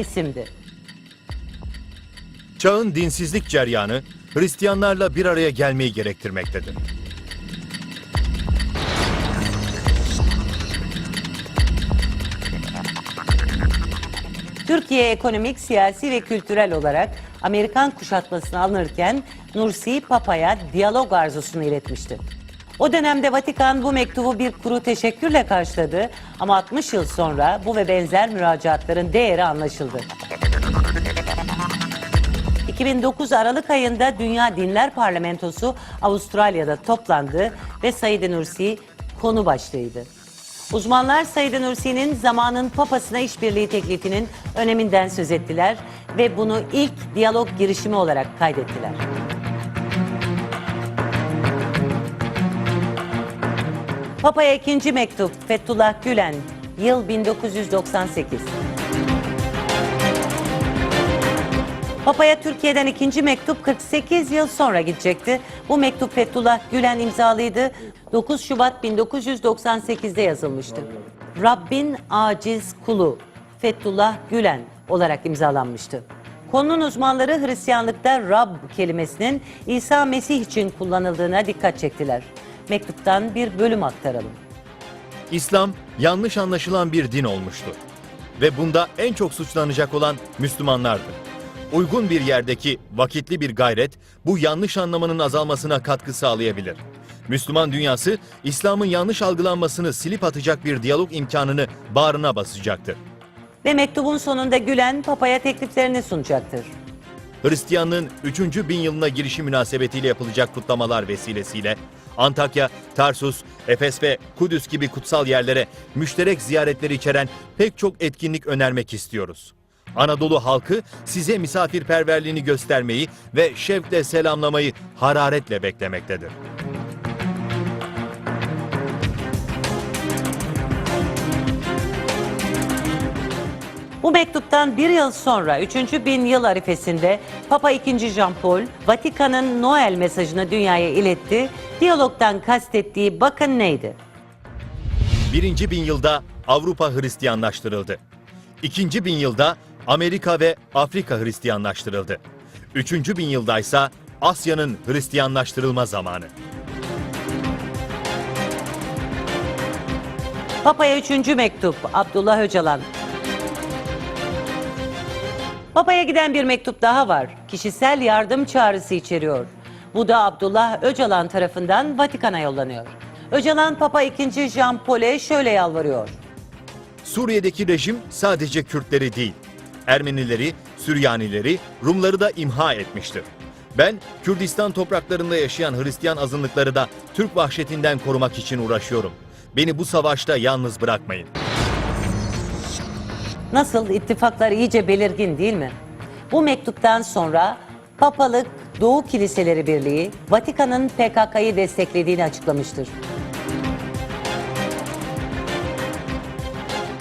isimdi. Çağın dinsizlik ceryanı Hristiyanlarla bir araya gelmeyi gerektirmektedir. Türkiye ekonomik, siyasi ve kültürel olarak Amerikan kuşatmasına alınırken Nursi Papa'ya diyalog arzusunu iletmişti. O dönemde Vatikan bu mektubu bir kuru teşekkürle karşıladı ama 60 yıl sonra bu ve benzer müracaatların değeri anlaşıldı. 2009 Aralık ayında Dünya Dinler Parlamentosu Avustralya'da toplandı ve Said Nursi konu başlığıydı. Uzmanlar Said Nursi'nin zamanın papasına işbirliği teklifinin öneminden söz ettiler ve bunu ilk diyalog girişimi olarak kaydettiler. Papa'ya ikinci mektup Fethullah Gülen, yıl 1998. Papa'ya Türkiye'den ikinci mektup 48 yıl sonra gidecekti. Bu mektup Fethullah Gülen imzalıydı. 9 Şubat 1998'de yazılmıştı. Rabbin aciz kulu Fethullah Gülen olarak imzalanmıştı. Konunun uzmanları Hristiyanlıkta Rab kelimesinin İsa Mesih için kullanıldığına dikkat çektiler. Mektuptan bir bölüm aktaralım. İslam yanlış anlaşılan bir din olmuştur. Ve bunda en çok suçlanacak olan Müslümanlardır. Uygun bir yerdeki vakitli bir gayret bu yanlış anlamanın azalmasına katkı sağlayabilir. Müslüman dünyası İslam'ın yanlış algılanmasını silip atacak bir diyalog imkanını bağrına basacaktır. Ve mektubun sonunda Gülen Papa'ya tekliflerini sunacaktır. Hristiyanlığın 3. bin yılına girişi münasebetiyle yapılacak kutlamalar vesilesiyle Antakya, Tarsus, Efes ve Kudüs gibi kutsal yerlere müşterek ziyaretleri içeren pek çok etkinlik önermek istiyoruz. Anadolu halkı size misafirperverliğini göstermeyi ve şevkle selamlamayı hararetle beklemektedir. Bu mektuptan bir yıl sonra 3. bin yıl arifesinde Papa II. Jean Paul, Vatikan'ın Noel mesajını dünyaya iletti. Diyalogdan kastettiği bakın neydi? Birinci bin yılda Avrupa Hristiyanlaştırıldı. İkinci bin yılda Amerika ve Afrika Hristiyanlaştırıldı. Üçüncü bin yılda ise Asya'nın Hristiyanlaştırılma zamanı. Papa'ya 3. mektup Abdullah Öcalan. Papa'ya giden bir mektup daha var. Kişisel yardım çağrısı içeriyor. Bu da Abdullah Öcalan tarafından Vatikan'a yollanıyor. Öcalan Papa II. Jean Paul'e şöyle yalvarıyor. Suriye'deki rejim sadece Kürtleri değil, Ermenileri, Süryanileri, Rumları da imha etmiştir. Ben Kürdistan topraklarında yaşayan Hristiyan azınlıkları da Türk vahşetinden korumak için uğraşıyorum. Beni bu savaşta yalnız bırakmayın. Nasıl ittifaklar iyice belirgin değil mi? Bu mektuptan sonra Papalık Doğu Kiliseleri Birliği Vatikan'ın PKK'yı desteklediğini açıklamıştır.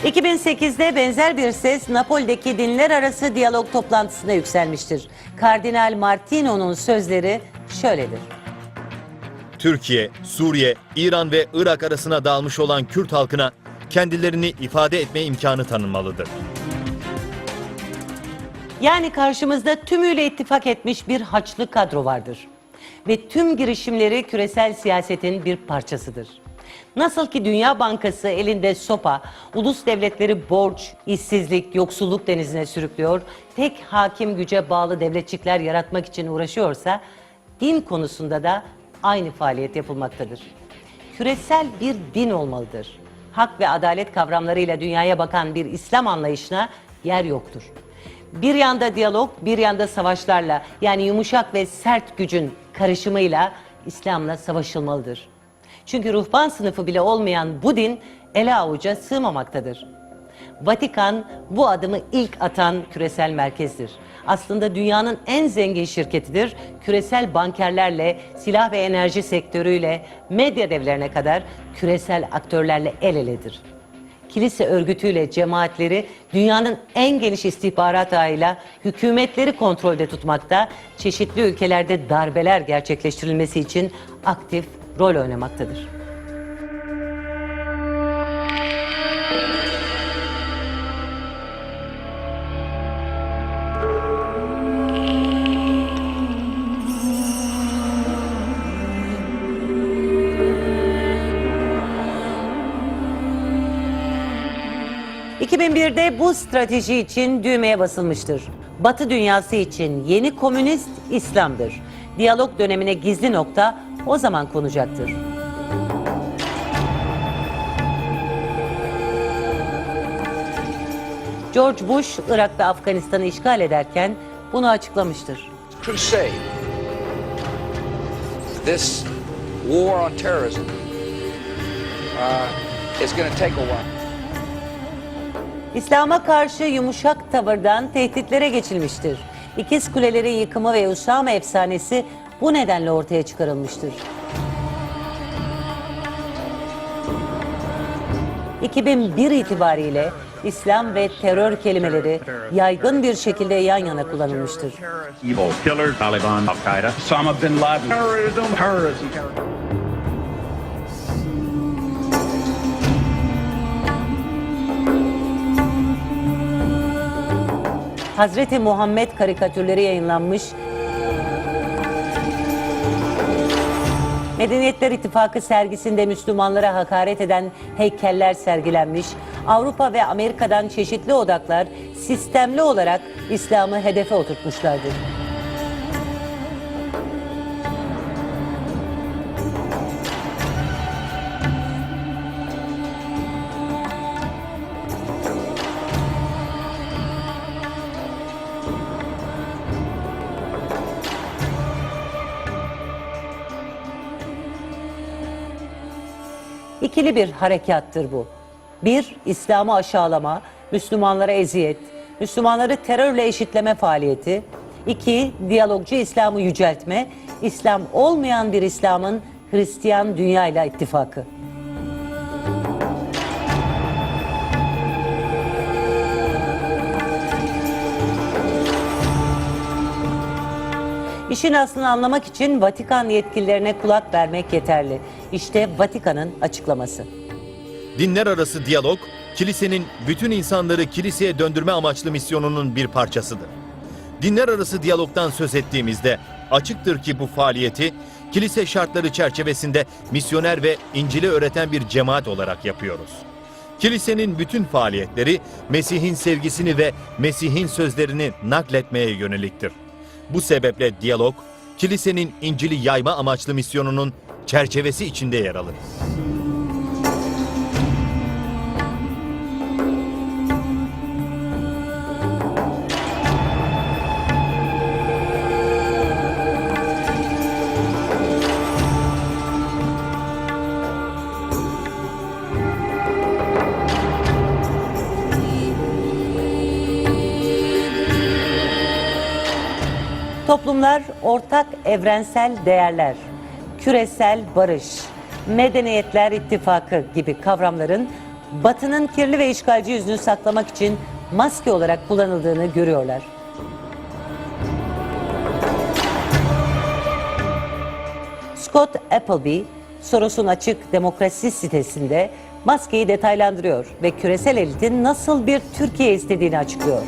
2008'de benzer bir ses Napoli'deki dinler arası diyalog toplantısında yükselmiştir. Kardinal Martino'nun sözleri şöyledir. Türkiye, Suriye, İran ve Irak arasına dağılmış olan Kürt halkına kendilerini ifade etme imkanı tanınmalıdır. Yani karşımızda tümüyle ittifak etmiş bir haçlı kadro vardır. Ve tüm girişimleri küresel siyasetin bir parçasıdır. Nasıl ki Dünya Bankası elinde sopa, ulus devletleri borç, işsizlik, yoksulluk denizine sürüklüyor, tek hakim güce bağlı devletçikler yaratmak için uğraşıyorsa, din konusunda da aynı faaliyet yapılmaktadır. Küresel bir din olmalıdır. Hak ve adalet kavramlarıyla dünyaya bakan bir İslam anlayışına yer yoktur. Bir yanda diyalog, bir yanda savaşlarla yani yumuşak ve sert gücün karışımıyla İslam'la savaşılmalıdır. Çünkü ruhban sınıfı bile olmayan bu din ele avuca sığmamaktadır. Vatikan bu adımı ilk atan küresel merkezdir. Aslında dünyanın en zengin şirketidir. Küresel bankerlerle, silah ve enerji sektörüyle, medya devlerine kadar küresel aktörlerle el eledir kilise örgütüyle cemaatleri dünyanın en geniş istihbarat ağıyla hükümetleri kontrolde tutmakta, çeşitli ülkelerde darbeler gerçekleştirilmesi için aktif rol oynamaktadır. 2001'de bu strateji için düğmeye basılmıştır. Batı dünyası için yeni komünist İslam'dır. Diyalog dönemine gizli nokta o zaman konacaktır. George Bush, Irak ve Afganistan'ı işgal ederken bunu açıklamıştır. crusade. This war on terrorism uh, is going to take a while. İslam'a karşı yumuşak tavırdan tehditlere geçilmiştir. İkiz Kuleleri yıkımı ve Usame efsanesi bu nedenle ortaya çıkarılmıştır. 2001 itibariyle İslam ve terör kelimeleri yaygın bir şekilde yan yana kullanılmıştır. Hazreti Muhammed karikatürleri yayınlanmış. Medeniyetler İttifakı sergisinde Müslümanlara hakaret eden heykeller sergilenmiş. Avrupa ve Amerika'dan çeşitli odaklar sistemli olarak İslam'ı hedefe oturtmuşlardır. İkili bir harekattır bu. Bir, İslam'ı aşağılama, Müslümanlara eziyet, Müslümanları terörle eşitleme faaliyeti. İki, diyalogcu İslam'ı yüceltme, İslam olmayan bir İslam'ın Hristiyan dünyayla ittifakı. İşin aslını anlamak için Vatikan yetkililerine kulak vermek yeterli. İşte Vatikan'ın açıklaması. Dinler arası diyalog, kilisenin bütün insanları kiliseye döndürme amaçlı misyonunun bir parçasıdır. Dinler arası diyalogdan söz ettiğimizde açıktır ki bu faaliyeti kilise şartları çerçevesinde misyoner ve İncil'i öğreten bir cemaat olarak yapıyoruz. Kilisenin bütün faaliyetleri Mesih'in sevgisini ve Mesih'in sözlerini nakletmeye yöneliktir. Bu sebeple diyalog, kilisenin İncil'i yayma amaçlı misyonunun çerçevesi içinde yer alır. Toplumlar ortak evrensel değerler, küresel barış, medeniyetler ittifakı gibi kavramların Batı'nın kirli ve işgalci yüzünü saklamak için maske olarak kullanıldığını görüyorlar. Scott Appleby, Soros'un açık demokrasi sitesinde maskeyi detaylandırıyor ve küresel elitin nasıl bir Türkiye istediğini açıklıyor.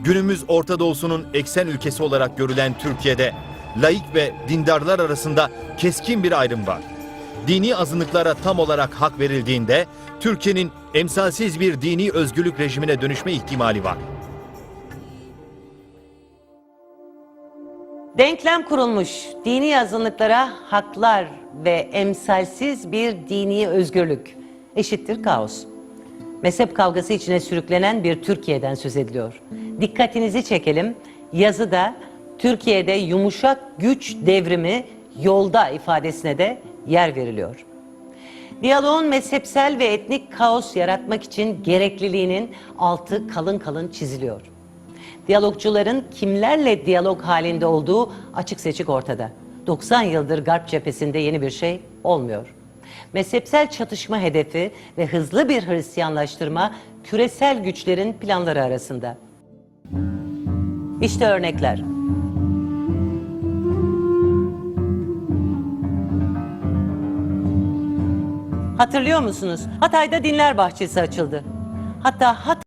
Günümüz Orta Doğu'sunun eksen ülkesi olarak görülen Türkiye'de laik ve dindarlar arasında keskin bir ayrım var. Dini azınlıklara tam olarak hak verildiğinde Türkiye'nin emsalsiz bir dini özgürlük rejimine dönüşme ihtimali var. Denklem kurulmuş. Dini azınlıklara haklar ve emsalsiz bir dini özgürlük eşittir kaos. Mezhep kavgası içine sürüklenen bir Türkiye'den söz ediliyor. Dikkatinizi çekelim. Yazıda Türkiye'de yumuşak güç devrimi yolda ifadesine de yer veriliyor. Diyaloğun mezhepsel ve etnik kaos yaratmak için gerekliliğinin altı kalın kalın çiziliyor. Diyalogcuların kimlerle diyalog halinde olduğu açık seçik ortada. 90 yıldır Garp cephesinde yeni bir şey olmuyor. Mezhepsel çatışma hedefi ve hızlı bir Hristiyanlaştırma küresel güçlerin planları arasında. İşte örnekler. Hatırlıyor musunuz? Hatay'da dinler bahçesi açıldı. Hatta Hatay